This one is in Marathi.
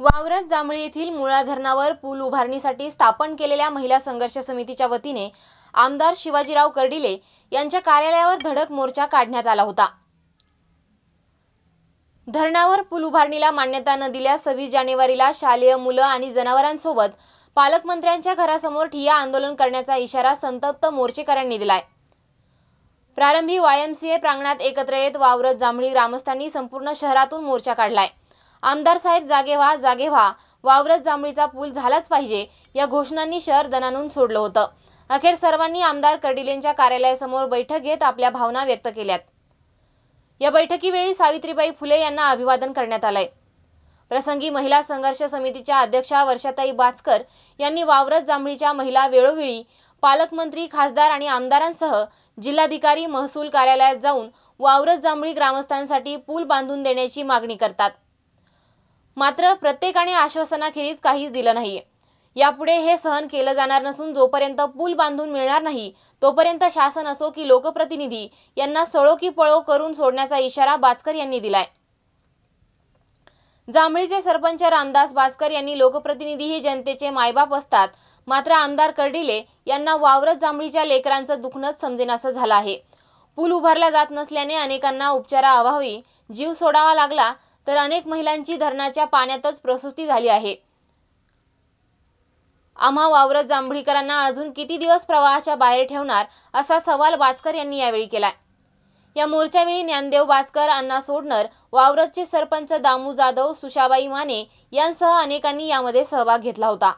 वावरत जांभळी येथील मुळा धरणावर पूल उभारणीसाठी स्थापन केलेल्या महिला संघर्ष समितीच्या वतीने आमदार शिवाजीराव कर्डिले यांच्या कार्यालयावर धडक मोर्चा काढण्यात आला होता. धरणावर पूल उभारणीला मान्यता न दिल्यास सव्वीस जानेवारीला शालेय मुलं आणि जनावरांसोबत पालकमंत्र्यांच्या घरासमोर ठिय्या आंदोलन करण्याचा इशारा संतप्त मोर्चेकऱ्यांनी दिलाय. प्रारंभी वायएमसीए प्रांगणात एकत्र येत वावरत जांभळी ग्रामस्थांनी संपूर्ण शहरातून मोर्चा काढलाय. आमदार साहेब जागे व्हा जागे व्हा. वावरत जांभळीचा पूल झालाच पाहिजे या घोषणांनी शहर दणानून सोडलं होतं. अखेर सर्वांनी आमदार कर्डिलेंच्या कार्यालयासमोर बैठक घेत आपल्या भावना व्यक्त केल्यात. या बैठकीवेळी सावित्रीबाई फुले यांना अभिवादन करण्यात आलंय. प्रसंगी महिला संघर्ष समितीच्या अध्यक्षा वर्षाताई बाचकर यांनी वावरत जांभळीच्या महिला वेळोवेळी पालकमंत्री खासदार आणि आमदारांसह जिल्हाधिकारी महसूल कार्यालयात जाऊन वावरत जांभळी ग्रामस्थांसाठी पूल बांधून देण्याची मागणी करतात. मात्र प्रत्येकाने आश्वासनाखेरीज काहीच दिलं नाही. यापुढे हे सहन केलं जाणार नसून जोपर्यंत पूल बांधून मिळणार नाही तोपर्यंत शासन असो की लोकप्रतिनिधी यांना सळो की पळो करून सोडण्याचा इशारा बाचकर यांनी दिलाय. जांभळीचे सरपंच रामदास बाजकर यांनी लोकप्रतिनिधी ही जनतेचे मायबाप असतात. मात्र आमदार कर्डिले यांना वावरत जांभळीच्या लेकरांचं दुखणंच समजेनासं झालं आहे. पूल उभारला जात नसल्याने अनेकांना उपचाराअभावी जीव सोडावा लागला. तर अनेक महिलांची धरणाच्या पाण्यातच प्रसूती झाली आहे. आम्हा वावरत जांभळीकरांना अजून किती दिवस प्रवाहाच्या बाहेर ठेवणार असा सवाल बाचकर यांनी यावेळी केला या मोर्चावेळी ज्ञानदेव बाचकर अण्णा सोडणर वावरतचे सरपंच दामू जाधव सुशाबाई माने यांसह अनेकांनी यामध्ये सहभाग घेतला होता.